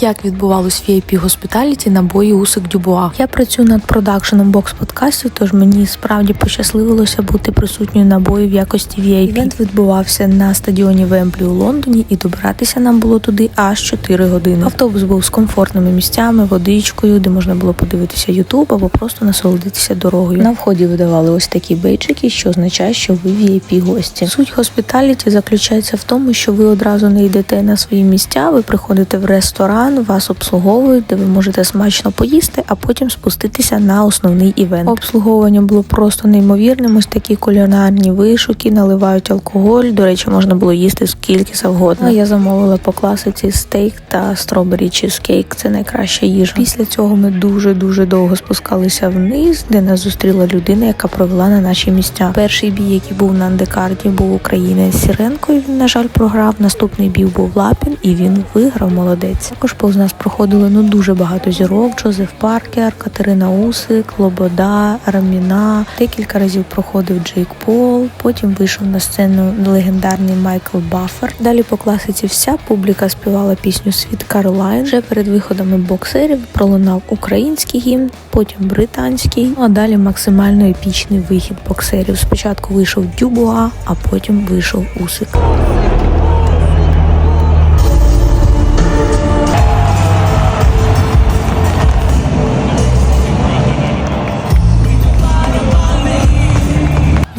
як відбувалось VIP госпіталіті на бої Усик Дюбуа. Я працюю над продакшеном бокс подкастів, тож мені справді пощасливилося бути присутньою на бої в якості VIP. Івент відбувався на стадіоні Вемблі у Лондоні, і добиратися нам було туди аж 4 години. Автобус був з комфортними місцями, водичкою, де можна було подивитися Ютуб або просто насолодитися дорогою. На вході видавали ось такі бейджики, що означає, що ви VIP гості. Суть госпіталіті заключається в тому, що ви одразу не йдете на свої місця, ви приходите в ресторан, вас обслуговують, де ви можете смачно поїсти, а потім спуститися на основний івент. Обслуговування було просто неймовірним. Ось такі кулінарні вишуки, наливають алкоголь. До речі, можна було їсти скільки завгодно. Я замовила по класиці стейк та стробері чизкейк. Це найкраща їжа. Після цього ми дуже дуже довго спускалися вниз, де нас зустріла людина, яка провела на наші місця. Перший бій, який був на андекарді, був українець Сіренко. і Він на жаль програв. Наступний бій був Лапін, і він виграв. Молодець. Також повз нас проходили ну дуже багато зірок. Джозеф Паркер, Катерина Усик, Лобода, Раміна. Декілька разів проходив Джейк Пол. Потім вийшов на сцену легендарний Майкл Баффер. Далі по класиці вся публіка співала пісню Світ Каролайн. Вже перед виходами боксерів пролунав український гімн, потім британський. Ну а далі максимально епічний вихід боксерів. Спочатку вийшов Дюбуа, а потім вийшов Усик.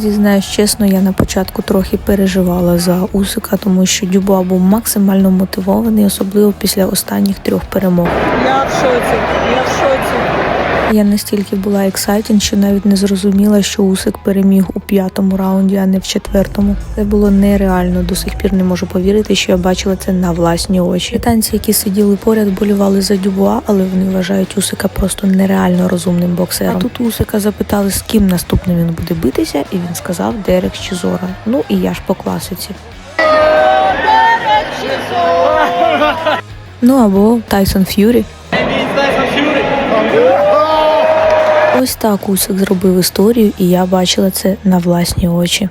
Зізнаюсь чесно, я на початку трохи переживала за Усика, тому що Дюбуа був максимально мотивований, особливо після останніх трьох перемог. Я в шоці, я в шоці. Я настільки була ексайтінг, що навіть не зрозуміла, що Усик переміг у п'ятому раунді, а не в четвертому. Це було нереально. До сих пір не можу повірити, що я бачила це на власні очі. Британці, які сиділи поряд, болювали за Дюбуа, але вони вважають Усика просто нереально розумним боксером. А тут Усика запитали, з ким наступним він буде битися, і він сказав Дерек Чізора. Ну і я ж по класиці. Ну або Тайсон Ф'юрі. Ось так Усик зробив історію, і я бачила це на власні очі.